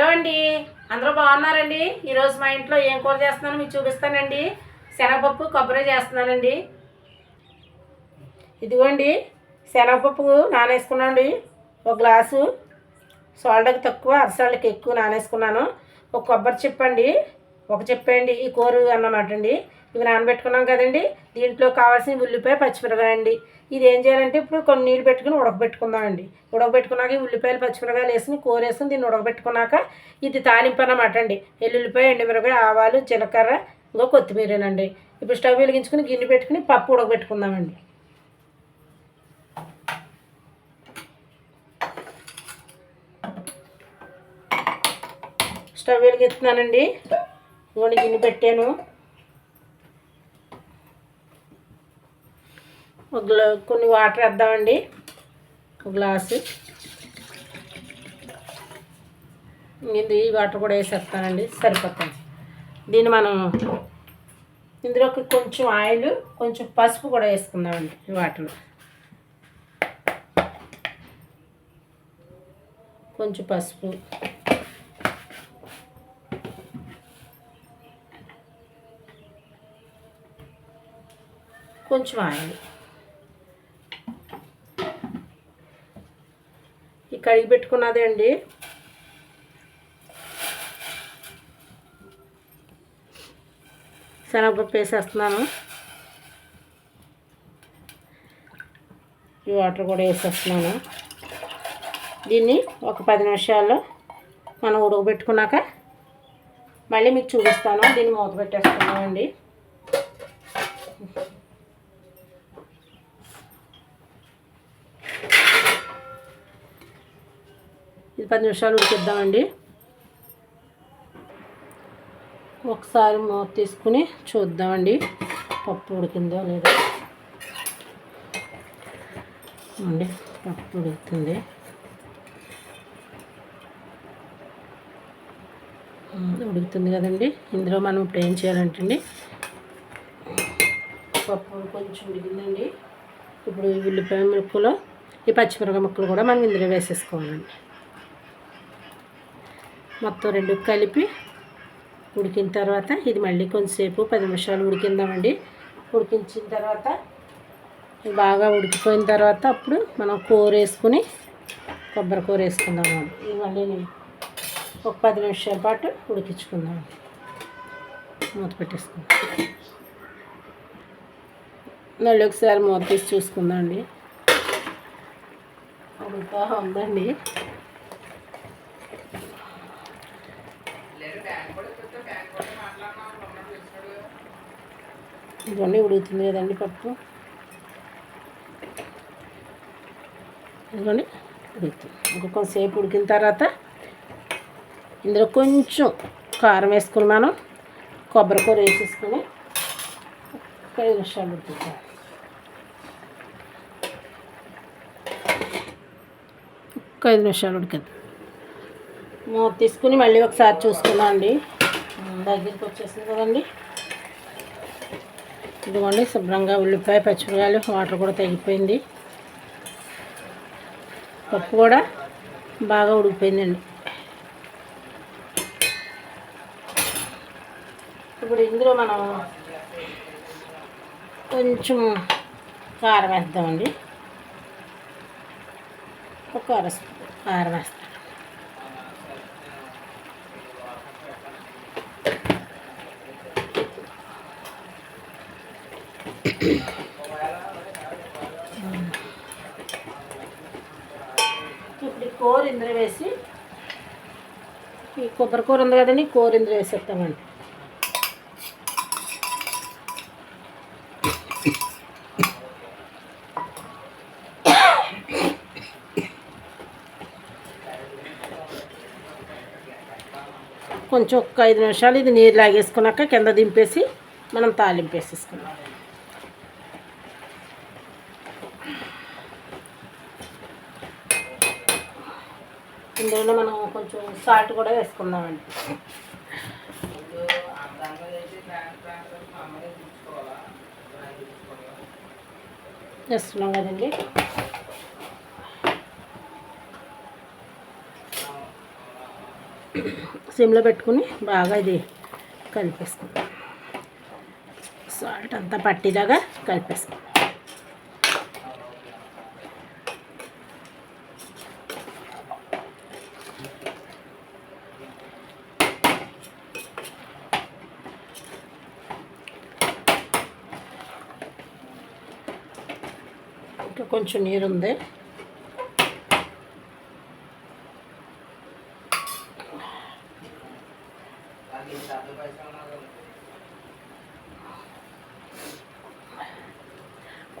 Hello అండి. అందరూ బాగున్నారండి? ఈరోజు మా ఇంట్లో ఏం కూర చేస్తున్నానో మీకు చూపిస్తానండి. శనగపప్పు కొబ్బరి చేస్తున్నానండి. ఇదిగోండి శనగపప్పు నానేసుకున్నాండి ఒక గ్లాసు. సోళ్ళకి తక్కువ అరసాళ్ళకి ఎక్కువ నానేసుకున్నాను. ఒక కొబ్బరి చెప్పండి. ఒక చెప్పండి ఈ కూర అన్నమాట అండి. ఇవి నానబెట్టుకున్నాం కదండి. దీంట్లో కావాల్సిన ఉల్లిపాయ పచ్చిమిరకాయ అండి. ఇది ఏం చేయాలంటే ఇప్పుడు కొన్ని నీళ్ళు పెట్టుకుని ఉడకబెట్టుకుందామండి. ఉడకబెట్టుకున్నాక ఈ ఉల్లిపాయలు పచ్చిమిరకాయలు వేసుకుని కూర వేసుకుని దీన్ని ఉడకబెట్టుకున్నాక ఇది తాలింపు అన్నమాట అండి. ఎల్లుల్లిపాయ ఎండుమిరపకాయ ఆవాలు జీలకర్ర ఇంకో కొత్తిమీరేనండి. ఇప్పుడు స్టవ్ వెలిగించుకుని గిన్నె పెట్టుకుని పప్పు ఉడకబెట్టుకుందామండి. స్టవ్ వెలిగిస్తున్నానండి ఇవన్నీ గిన్నె పెట్టాను. ఒక గ్లా కొన్ని వాటర్ వేద్దామండి. ఒక గ్లాసు. ఇది ఈ వాటర్ కూడా వేసేస్తానండి. సరిపోతుంది. దీన్ని మనం ఇందులోకి కొంచెం ఆయిల్ కొంచెం పసుపు కూడా వేసుకుందామండి ఈ వాటర్లో. కొంచెం పసుపు. కొంచెం ఆయిల్. ఈ కడిగి పెట్టుకున్నదే అండి. శనగపప్పు వేసేస్తున్నాను. ఈ వాటర్ కూడా వేసేస్తున్నాను. దీన్ని ఒక పది నిమిషాల్లో మనం ఉడకబెట్టుకున్నాక మళ్ళీ మీకు చూపిస్తాను. దీన్ని మూత పెట్టేస్తున్నామండి. పది నిమిషాలు ఉడికిద్దామండి. ఒకసారి మూత తీసుకుని చూద్దామండి. పప్పు ఉడికిందో లేదో. అండి పప్పు ఉడుకుతుంది. ఉడుకుతుంది కదండి. ఇందులో మనం ఇప్పుడు ఏం చేయాలంటండి పప్పు కొంచెం ఉడికిందండి. ఇప్పుడు ఈ ఉల్లిపాయ ముక్కలు ఈ పచ్చిమిరపకాయ ముక్కలు కూడా మనం ఇందులో వేసేసుకోవాలండి. మొత్తం రెండు కలిపి ఉడికిన తర్వాత ఇది మళ్ళీ కొంచెంసేపు పది నిమిషాలు ఉడికిందామండి. ఉడికించిన తర్వాత బాగా ఉడికిపోయిన తర్వాత అప్పుడు మనం కూర వేసుకుని కొబ్బరి కూర వేసుకుందాం. ఇది మళ్ళీ ఒక పది నిమిషాల పాటు ఉడికించుకుందాం. మూత పెట్టేసుకుందాం. మళ్ళీ ఒకసారి మూత తీసి చూసుకుందాం అండి ఉడుకుతా ఉందండి ఇదిగోండి ఉడుకుతుంది కదండి పప్పు. ఇదిగోండి ఉడుకుతుంది ఇంకొక సేపు ఉడికిన తర్వాత ఇందులో కొంచెం కారం వేసుకుని మనం కొబ్బరికూర వేసేసుకొని ఒక ఐదు నిమిషాలు ఉడుకుతాం ఒక ఐదు నిమిషాలు ఉడికింది మూత తీసుకుని మళ్ళీ ఒకసారి చూసుకుందాం అండి. దగ్గరికి వచ్చేసింది కదండి. ఇదిగోండి శుభ్రంగా ఉల్లిపాయ పచ్చిమిరకాయలు వాటర్ కూడా తగ్గిపోయింది పప్పు కూడా బాగా ఉడికిపోయిందండి ఇప్పుడు ఇందులో మనం కొంచెం కారం వేద్దామండి. ఒక అర కారం వేస్తాం. ఇప్పుడు ఈ కూర ఇందులో వేసి ఈ కొబ్బరి కూర ఉంది కదండి ఈ కూర ఇందులో వేసేస్తామండి. కొంచెం ఒక ఐదు నిమిషాలు ఇది నీరు లాగేసుకున్నాక కింద దింపేసి మనం తాలింపు వేసేసుకున్నాం ఇందులో మనం కొంచెం సాల్ట్ కూడా వేసుకుందామండి. వేస్తున్నాం కదండి. సిమ్లో పెట్టుకుని బాగా ఇది కలిపేసుకుందాం. సాల్ట్ అంతా పట్టేలాగా కలిపేసుకుందాం ఇంకా కొంచెం నీరు ఉంది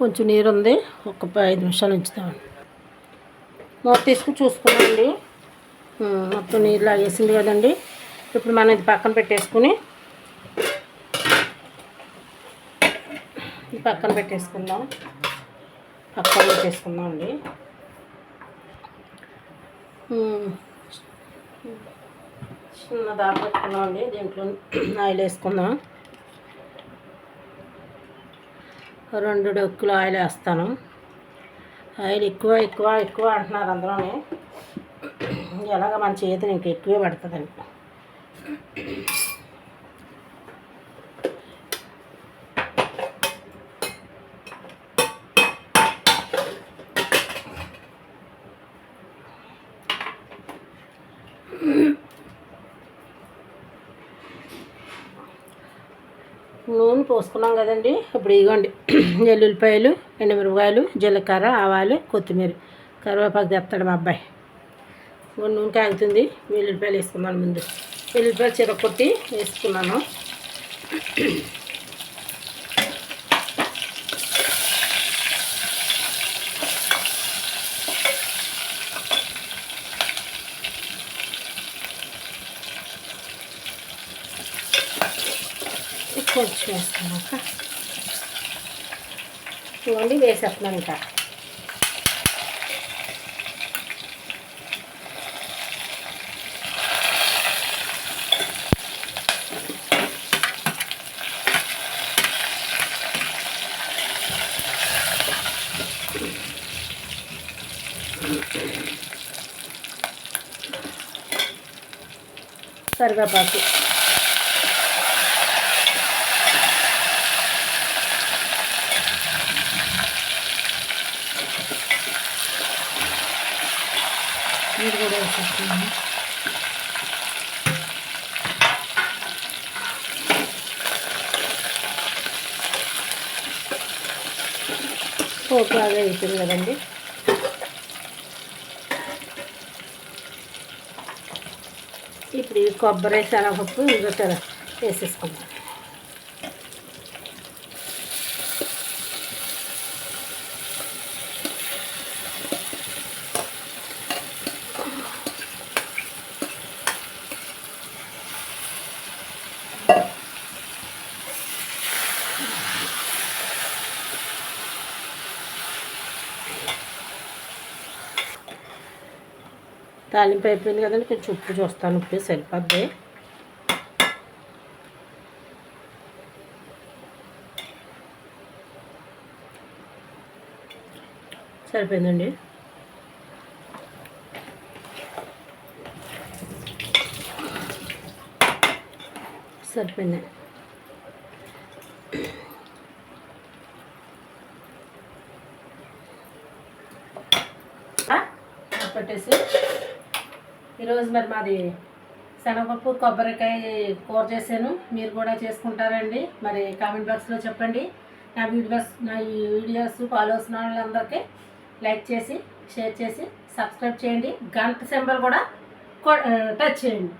కొంచెం నీరు ఉంది ఒక ఐదు నిమిషాలు ఉంచుతామండి మూత తీసుకుని చూసుకున్నామండి మొత్తం నీరు లాగేసింది కదండి. ఇప్పుడు మనం ఇది పక్కన పెట్టేసుకుని ఇది పక్కన పెట్టేసుకుందాం. పక్కన పెట్టేసుకుందాం అండి. చిన్న దాకా పెట్టుకున్నాం అండి. దీంట్లో ఆయిల్ వేసుకుందాం. రెండు డొక్కులు ఆయిల్ వేస్తాను. ఆయిల్ ఎక్కువ ఎక్కువ ఎక్కువ అంటున్నారు అందులోనే. ఎలాగ మన చేతిని ఇంక ఎక్కువే పడుతుందండి నూనె పోసుకున్నాం కదండి. ఇప్పుడు ఇగోండి. ఎల్లుల్లిపాయలు ఎండుమిరపకాయలు జీలకర్ర ఆవాలు కొత్తిమీర. కరివేపాకు తెస్తాడు మా అబ్బాయి. ఇప్పుడు నూనె కాగుతుంది. వెల్లుల్లిపాయలు వేసుకున్నాను ముందు. వెల్లుల్లిపాయలు చిరకొట్టి వేసుకున్నాను. కొంచెం వేసుకున్నాక ఇవన్నీ వేసేస్తున్నాను ఇంకా కరివేపాకు మీరు కూడా వేసేస్తున్నాను పోపు బాగా అవుతుంది కదండి. ఇప్పుడు కొబ్బరి శనగపప్పు ఇంకొక వేసేసుకుందాం. తాలింపు అయిపోయింది కదండి కొంచెం ఉప్పు చూస్తాను ఉప్పు సరిపోద్ది. సరిపోయిందండి. సరిపోయింది. ఈరోజు మరి మాది శనగపప్పు కొబ్బరికాయ కూర చేశాను. మీరు కూడా చేసుకుంటారండి. మరి కామెంట్ బాక్స్లో చెప్పండి. నా వీడియోస్ నా ఈ వీడియోస్ ఫాలో అవుతున్న వాళ్ళందరికీ లైక్ చేసి షేర్ చేసి సబ్స్క్రైబ్ చేయండి. గంట సింబల్ కూడా టచ్ చేయండి.